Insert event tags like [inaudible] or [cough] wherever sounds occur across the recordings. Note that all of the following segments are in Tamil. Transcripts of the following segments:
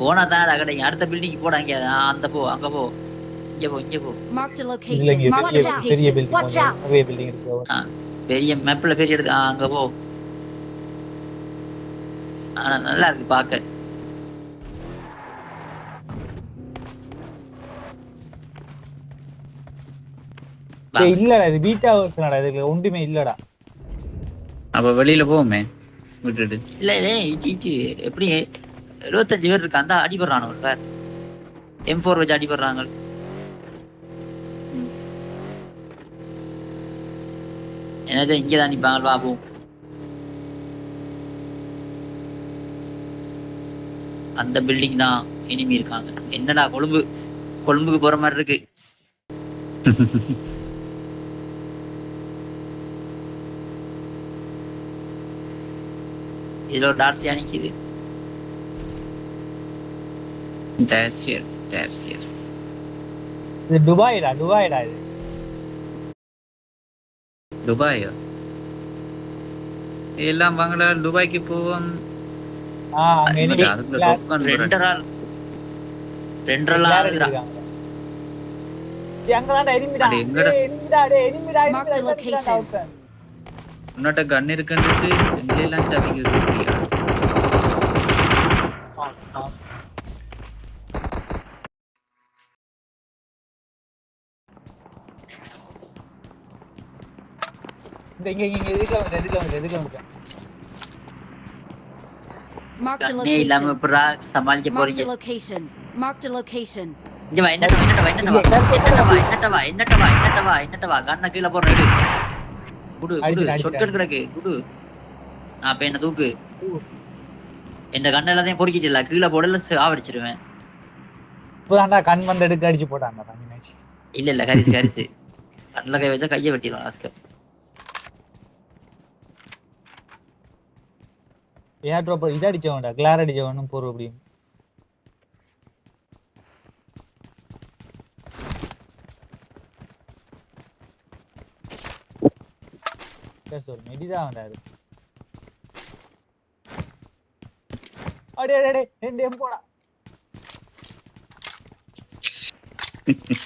போனா தானடா கிடைக்கும் அடுத்த பில்டிங் போடா இங்க ஆ, அந்த போ அங்க போ. இங்க போ இங்க போ. பெரிய பில்டிங் இருக்கு. பெரிய மேப்ல பெரிய ஆ, அங்க போ. ஆனா நல்லா இருக்கு பாக்க. இல்லடா இது பீட்டா வெர்ஷன்டா இதுல ஒன்றுமே இல்லடா. அப்ப வெளியில போவோமே. விட்டுட்டு. இல்ல இல்ல எப்படி எழுபத்தஞ்சு பேர் இருக்கா அந்த அடிபடுறானு சார் எம் ஃபோர் வச்சு அடிபடுறாங்க. ம். என்னது இங்கே தான் நிற்பாங்க வா அந்த பில்டிங் தான் இனிமி இருக்காங்க. என்னடா கொழும்பு கொழும்புக்கு போற மாதிரி இருக்கு. [laughs] இதுல ஒரு டார்சியா நிக்குது. டார்சியர் டார்சியர் இது துபாய்டா துபாய்டா இது துபாயோ எல்லாம் வாங்கடா துபாய்க்கு போவோம் ஆ அங்க enemy- அதுக்குள்ள எல்லா- token போடுறேன். ரெண்டரை ரெண்டரை எல்லாரும் ஆகுதுடா அடிச்சிருக்காங்க. டேய், அங்கதான்டா எனிமிடா அட, எங்கடா? டேய், எனிமிடா டேய் எனிமிடா Mark the எனிமிடா location. location உன்னோட்ட கன் இருக்குன்றது எங்கெல்லாம் சாப்பிக்கிறது இந்த இங்க இங்க எதுக்கு வந்து எதுக்கு வந்து எதுக்கு வந்து Marked a கண்ணே இல்லாம location. எப்படா சமாளிக்க Marked போறீங்க. a location. Marked a location. இங்க வா என்னட்ட வா என்னட்ட வா என்னட்ட வா என்னட்ட வா என்னட்ட வா என்னட்ட வா என்னட்ட வா கண்ண கீழ போற எடு. குடு குடு கிடக்கு அப்ப என்ன தூக்கு? இந்த கண்ண எல்லாத்தையும் பொறுக்கிட்டு கீழே போடல சாவடிச்சிருவேன் இப்பதான்டா கண் வந்து எடுக்க அடிச்சு போட்டாங்க இல்ல இல்ல கரிசு கரிசு. கண்ணில் கை வச்சா கையை வெட்டிடுவான் ஆஸ்கர் ஏர் ட்ராப் இது அடிச்சவன்டா கிளார் அடிச்சவனும் போற அப்படின்னு சரி சொல் மெடிதான் அவன்டா அடே அடே அடே என் போடா. [laughs]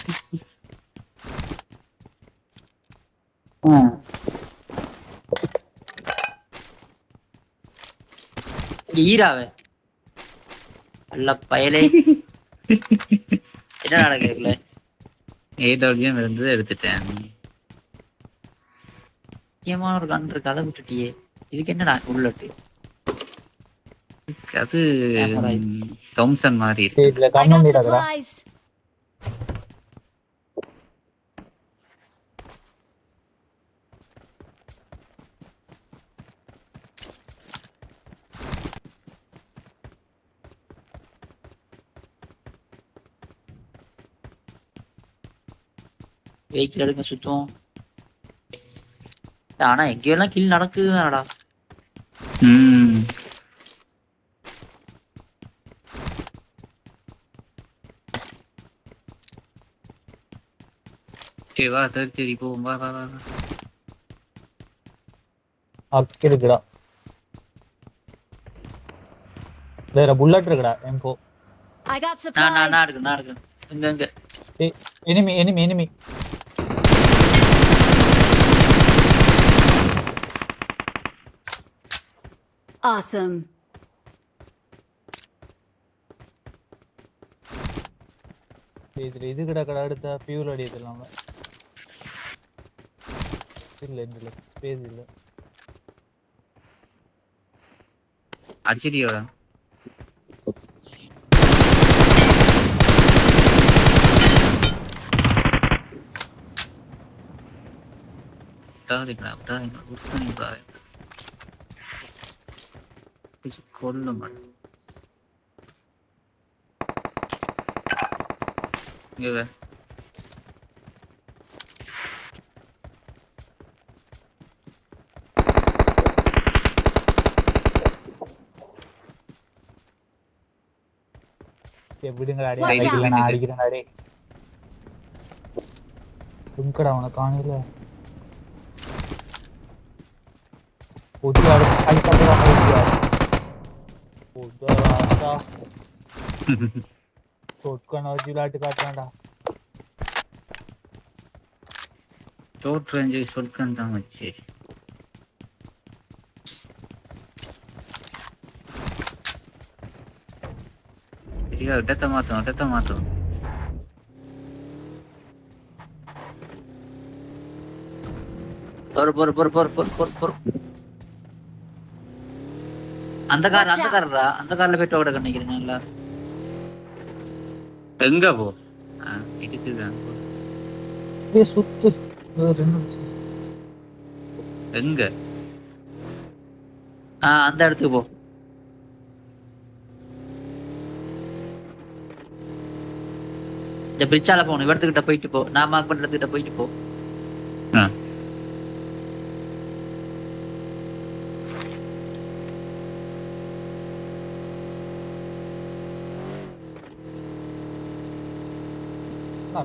ஈராவ. நல்ல பயலே. என்ன நடக்குதுல ஏதோடையும் இருந்தது எடுத்துட்டேன். முக்கியமான ஒரு கன் இருக்கு அதை விட்டுட்டியே. இதுக்கு என்னடா உள்ளட்டு? அது தம்சன் மாதிரி இருக்கு. வெஹிக்கிள் எடுக்க சுத்தம் ஆனா எங்கெல்லாம் கில் நடக்குதுதானடா ம். சரி வா சரி சரி போவோம். வா வா வா. அக்கு இருக்குடா. வேற புல்லட் இருக்குடா எம்போ I got நான் நான். இருக்கு நான் இருக்கு இங்க இங்க. Enemy enemy enemy Awesome. இதுல இது கிடக்கடா அடுத்த ஃபியூல் அடி இதெல்லாம் இல்ல இல்ல ஸ்பேஸ் இல்ல. அடிச்சிட்டியோட விட்டாதீங்களா விட்டாதீங்களா விட்டாதீங்க விட்டாதீங்க பிடிச்சு கொல்ல மாட்டேன் இங்க வே எப்படிங்கடா அடி Watch அடிக்கல out. நான் அடிக்கிறேன் அடி. அவனை காணல కొట్టుకొని వచ్చి కట్టండా చోటు ట్రైన్ చేసి కొట్టుకుంటాం వచ్చి ఇక అడ్డత మాత్రం అడ్డత మాత్రం బరు బరు బరు బరు బరు బరు బరు அந்த கார் அந்த காரா அந்த கார்ல போயிட்டு ஓட நினைக்கிறேன் நல்லா. எங்க போ? இதுக்குதான் சுத்து. ஒரு ரெண்டு நிமிஷம். எங்க? ஆ அந்த இடத்துக்கு போ. இந்த பிரிட்ஜால போகணும். இவர்த்துக்கிட்ட போயிட்டு போ. நான் மார்க் பண்றதுக்கிட்ட போயிட்டு போ ஆ.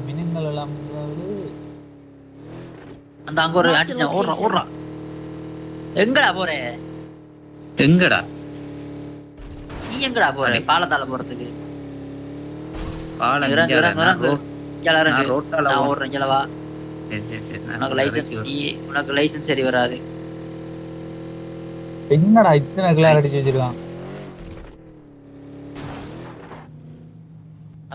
மினுங்கள் எல்லாம் அதாவது அந்த அங்க ஒரு Marked அடிச்சா ஓடுறான் location. ஓடுறான் எங்கடா போறே? எங்கடா? நீ எங்கடா போற? பாலத்தால போறதுக்கு. பாலம் இறங்கு. இறங்கு ரோட்டால நான் ஓடுறேன். சரி சரி சரி. உனக்கு லைசன்ஸ் நீ உனக்கு லைசன்ஸ் சரி வராது. என்னடா இத்தனை அடிச்சு வச்சிருக்கான்?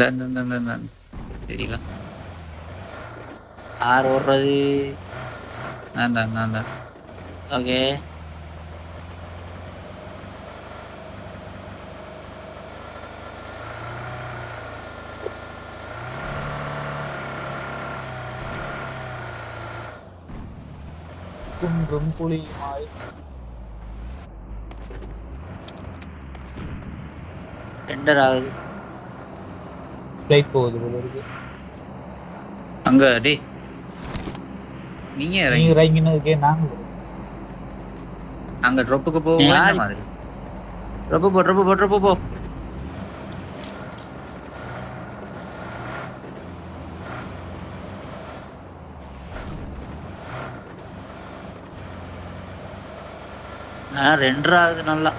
சரிங்களா யார் ஓடுறது நான் தான் நான் தான் ஓகே குன்றும் புலியுமாய் ரெண்டர் ஆகுது ஃப்ளைட் போகுது போல இருக்கு. அங்க டேய். நீங்க இறங்கி. நீங்க இறங்கினதுக்கே நாங்க அங்க ட்ரொப்புக்கு போவோம் மாதிரி? ரொம்ப போ ரொம்ப போ ரொம்ப போ. ரெண்டரை ஆகுது நல்லா.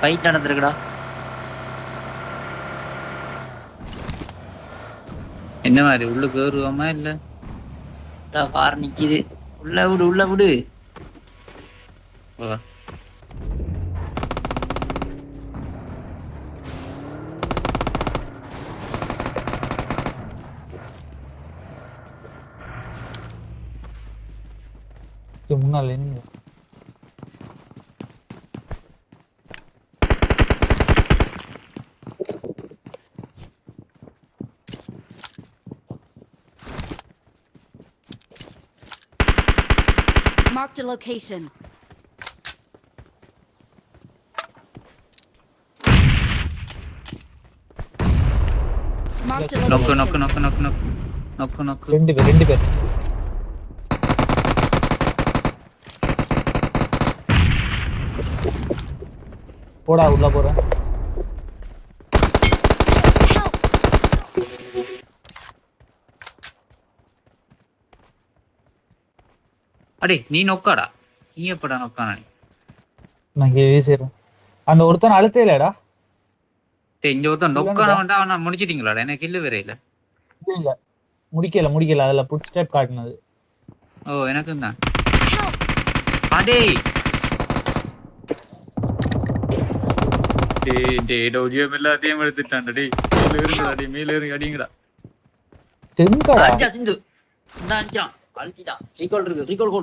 ஃபைட் நடந்திருக்குடா. என்ன மாதிரி? உள்ள கேறுவோமா இல்ல? கார் நிக்குது. உள்ள விடு உள்ள விடு. முன்னால என்ன? Marked a location. Marked a location. நொக்கு நொக்கு நொக்கு நொக்கு நொக்கு ரெண்டு பேர் ரெண்டு பேர் போடா உள்ள போறேன் அடே நீ நொக்காடா. நீ எப்படா நொக்கான? நான் வீசிடுறேன். அந்த ஒருத்தன் அழுத்தே இல்லடா டேய் இங்க ஒருத்தன் நொக்கான வேண்டாம் அவனை முடிச்சிட்டீங்களாடா. எனக்கு இல்ல வேற இல்ல. இல்ல இல்ல முடிக்கல முடிக்கல. அதுல புட் ஸ்டெப் காட்டினது. ஓ எனக்கு தான். அடே! டேய் டேய் டோஜியம் எல்லாத்தையும் எடுத்துட்டான்டா. டேய் மேல இருங்கடா டேய் மேல இருங்க அடிங்கடா. தெங்கடா அடிச்சா சிந்து. இந்த அடிச்சான் அழுத்திட்டான் ரீகால் இருக்கு ரீகால்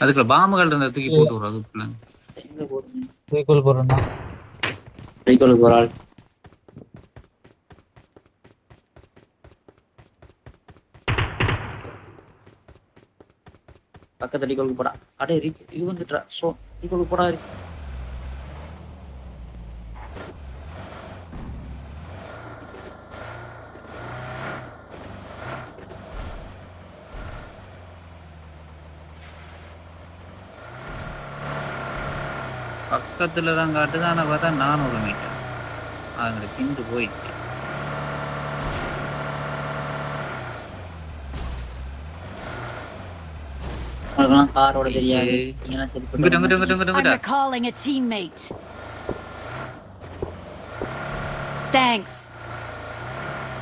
அதுக்குள்ள பாம்புகள் இருந்த தூக்கி போட்டு விடுறது அதுக்குள்ள எங்க போடுறீங்க போடா? அடே ரீ இது வந்துட்டா போடா பக்கத்துல தான் காட்டுது ஆனா பார்த்தா நானூறு மீட்டர் அங்க சிந்து போயிட்டு உங்களுக்குலாம் காரோட தெரியாது. நீங்களாம் சரி இங்கிட்ட இங்கிட்ட இங்கிட்ட பண்ணுங்க. இங்கிட்ட I'm இங்கிட்ட recalling a teammate. Thanks.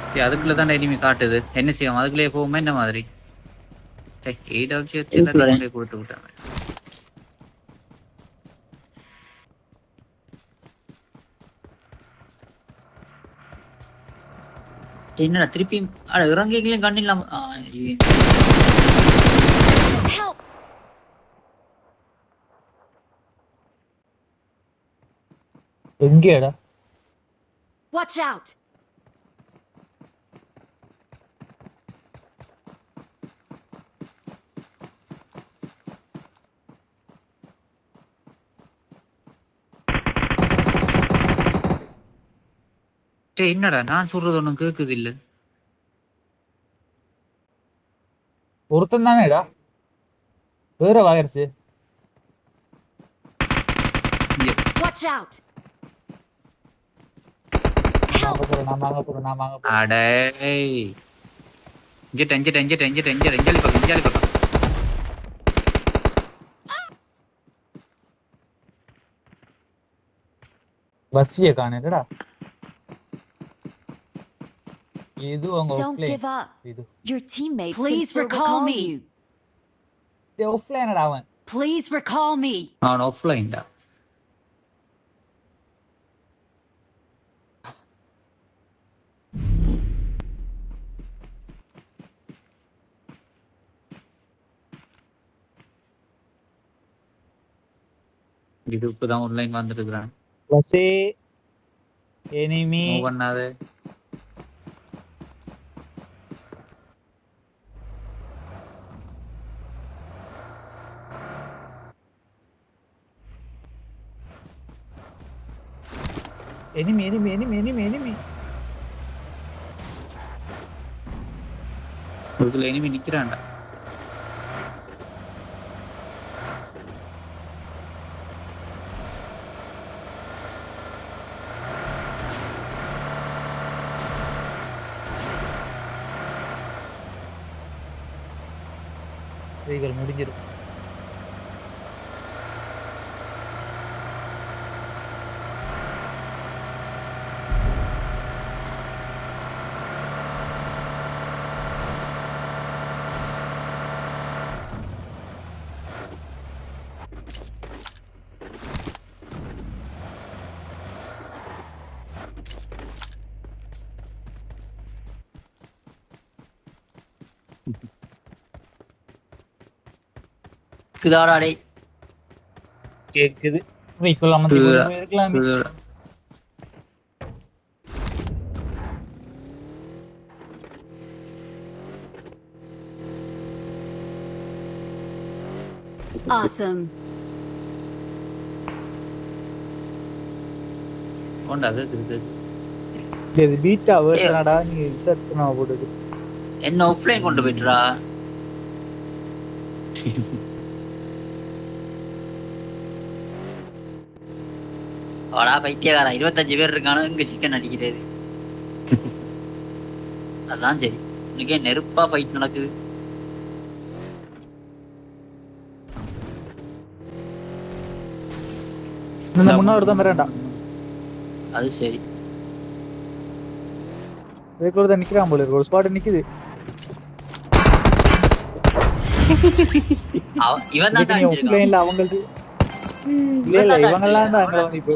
சரி, அதுக்குள்ள தான் இனிமே காட்டுது என்ன செய்யும் அதுக்குள்ளே போகுமா என்ன மாதிரி எல்லாத்தையும் கொடுத்து விட்டாங்க என்னடா திருப்பி அட இறங்கிக்கலையும் கண்ணு இல்லாம ஆ, ஐயோ. Help! எங்கேடா Watch out! சரி என்னடா? நான் சொல்றது ஒண்ணும் கேக்குது இல்ல ஒருத்தன் தானேடா வேற இங்க நான் வாங்க போறேன் அடே. இஞ்சிட்ட இஞ்சிட்ட இஞ்சிட்ட இஞ்சிட்ட இஞ்சிட்ட இஞ்சாலி பக்கம் இஞ்சாலி பக்கம் காணடா இது அவங்க Don't give up. இது Your teammates Please recall me. ஆஃப்லைனடா அவன் Please recall me. அவன் ஆஃப்லைன்டா இது இப்பதான் ஆன்லைன் வந்துருக்குறான் எனிமி மூவ் பண்ணாத. Enemy enemy enemy enemy enemy இதுல இனிமே நிக்கிறான்டா இவைகள் இருக்குதாடா டேய்? கேக்குது. போயிருக்கலாமே இதோட- Awesome. போண்டா அது இது இது பீட்டா வேர்ஷனடா நீ ரிசர்ச் பண்ண போடுது என்ன ஆஃப்லைன் கொண்டு போயிட்டுடா? [laughs] வாடா பைத்தியக்காரா இருபத்தஞ்சு பேர் இருக்கானு இங்க சிக்கன் அடிக்கிறது. அதான் சரி. இன்னைக்கே நெருப்பா ஃபைட் நடக்குது. அது சரி. இதுக்குள்ள தான் நிக்கிறான் போல இருக்கு. ஒரு ஸ்பாட் நிக்குது. இவன் தான் அவங்களுக்கு இல்ல இல்ல இவங்க எல்லாம் தான் அங்க வந்து இப்போ.